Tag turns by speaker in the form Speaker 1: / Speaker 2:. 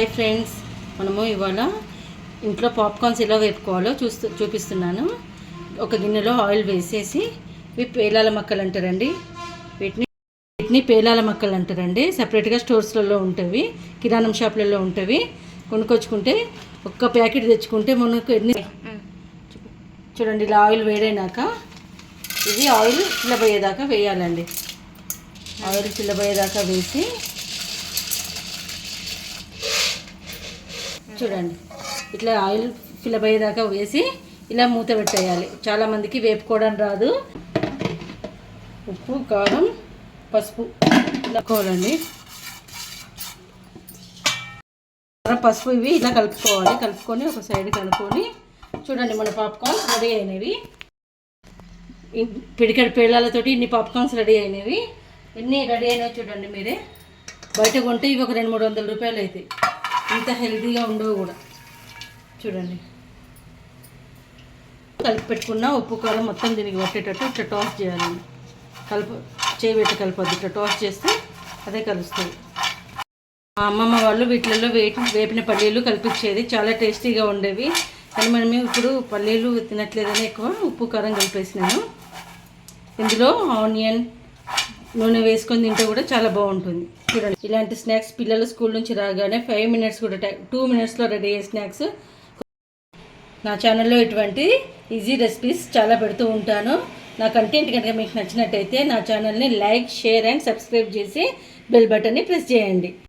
Speaker 1: Hi friends మనము ఇవాళ ఇంట్లో పాప్కార్న్స్ ఎలా వేపుకోవాలో చూస్తూ చూపిస్తున్నాను. ఒక గిన్నెలో ఆయిల్ వేసేసి ఇవి పేలాల మొక్కలు అంటారండి. వీటిని వీటిని పేలాల మొక్కలు అంటారండి. సపరేట్గా స్టోర్స్లలో ఉంటవి కిరాణం షాప్లలో ఉంటవి. కొనుక్కొచ్చుకుంటే ఒక్క ప్యాకెట్ తెచ్చుకుంటే మనకు ఎన్ని చూడండి ఇలా ఆయిల్ వేడైనాక ఇది ఆయిల్ చిల్లబోయేదాకా వేయాలండి. ఆయిల్ చిల్లబోయేదాకా వేసి చూడండి. ఇట్లా ఆయిల్ ఫిల్ అయ్యేదాకా వేసి ఇలా మూత పెట్టేయాలి. చాలామందికి వేపుకోవడం రాదు. ఉప్పు కారం పసుపు ఇలా కోవాలండి కారం, పసుపు ఇవి ఇలా కలుపుకోవాలి. కలుపుకొని ఒక సైడ్ కలుపుకొని చూడండి మన పాప్కార్న్స్ రెడీ అయినవి. పిడికడి పేలాలతోటి ఇన్ని పాప్కార్న్స్ రెడీ అయినవి. ఎన్ని రెడీ అయినవి చూడండి మీరే. బయట కొంటే ఇవి ఒక రెండు మూడు వందల రూపాయలు అవుతాయి ఇంత హెల్తీగా ఉండవు కూడా. చూడండి. కలిపి పెట్టుకున్న ఉప్పు కారం మొత్తం దీనికి పట్టేటట్టు ఇట్లా టాస్ చేయాలండి కలుపు చేయి పెట్టి కలపద్దు. ఇట్లా టాస్ చేస్తే అదే కలుస్తుంది. మా అమ్మమ్మ వాళ్ళు వీటిలలో వేటి వేపిన పల్లీలు కల్పించేది. చాలా టేస్టీగా ఉండేవి. కానీ మనం ఇప్పుడు పల్లీలు తినట్లేదని ఎక్కువ ఉప్పు కారం కలిపేసినాను. ఇందులో ఆనియన్ నూనె వేసుకొని తింటే కూడా చాలా బాగుంటుంది. చూడండి. ఇలాంటి స్నాక్స్ పిల్లలు స్కూల్ నుంచి రాగానే ఫైవ్ మినిట్స్ కూడా టైం టూ మినిట్స్లో రెడీ అయ్యే స్నాక్స్. నా ఛానల్లో ఇటువంటి ఈజీ రెసిపీస్ చాలా పెడుతూ ఉంటాను. నా కంటెంట్ కనుక మీకు నచ్చినట్టయితే నా ఛానల్ని లైక్ షేర్ అండ్ సబ్స్క్రైబ్ చేసి బెల్ బటన్ని ప్రెస్ చేయండి.